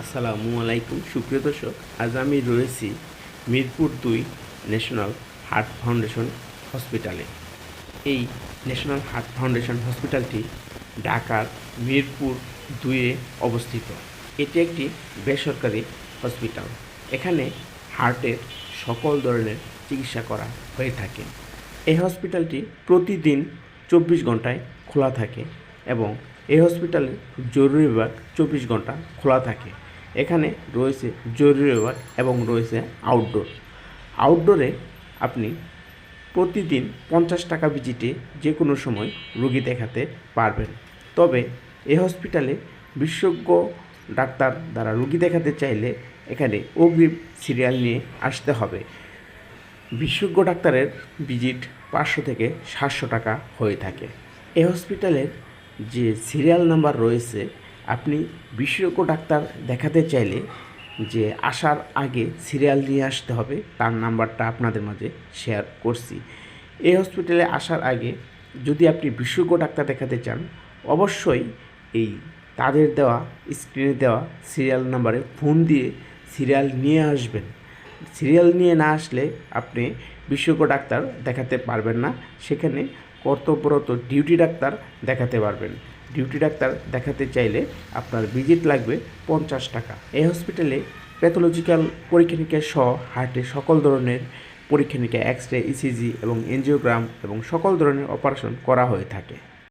আসসালামু আলাইকুম, সুপ্রিয় দর্শক, আজ আমি রয়েছি মিরপুর দুই ন্যাশনাল হার্ট ফাউন্ডেশন হসপিটালে। এই ন্যাশনাল হার্ট ফাউন্ডেশন হসপিটালটি ঢাকার মিরপুর দুইয়ে অবস্থিত। এটি একটি বেসরকারি হসপিটাল। এখানে হার্টের সকল ধরনের চিকিৎসা করা হয়ে থাকে। এই হসপিটালটি প্রতিদিন চব্বিশ ঘন্টায় খোলা থাকে এবং এই হসপিটালে জরুরি বিভাগ চব্বিশ ঘণ্টা খোলা থাকে। এখানে রয়েছে জরুরি বিভাগ এবং রয়েছে আউটডোর আউটডোরে আপনি প্রতিদিন পঞ্চাশ টাকা ভিজিটে যে কোনো সময় রুগী দেখাতে পারবেন। তবে এই হসপিটালে বিশেষজ্ঞ ডাক্তার দ্বারা রুগী দেখাতে চাইলে এখানে অগ্রিম সিরিয়াল নিয়ে আসতে হবে। বিশেষজ্ঞ ডাক্তারের ভিজিট পাঁচশো থেকে সাতশো টাকা হয়ে থাকে। এই হসপিটালের যে সিরিয়াল নাম্বার রয়েছে, আপনি বিশেষজ্ঞ ডাক্তার দেখাতে চাইলে যে আসার আগে সিরিয়াল নিয়ে আসতে হবে, তার নাম্বারটা আপনাদের মাঝে শেয়ার করছি। এই হসপিটালে আসার আগে যদি আপনি বিশেষজ্ঞ ডাক্তার দেখাতে চান, অবশ্যই এই তাদের দেওয়া স্ক্রিনে দেওয়া সিরিয়াল নাম্বারে ফোন দিয়ে সিরিয়াল নিয়ে আসবেন। সিরিয়াল নিয়ে না আসলে আপনি বিশেষজ্ঞ ডাক্তার দেখাতে পারবেন না। সেখানে কর্তব্যরত ডিউটি ডাক্তার দেখাতে পারবেন। ডিউটি ডাক্তার দেখাতে চাইলে আপনার ভিজিট লাগবে পঞ্চাশ টাকা। এই হসপিটালে প্যাথোলজিক্যাল পরীক্ষা নিরীক্ষা সহ হার্টে সকল ধরনের পরীক্ষা নিরীক্ষা এক্স রে ইসিজি এবং এনজিওগ্রাম এবং সকল ধরনের অপারেশন করা হয়ে থাকে।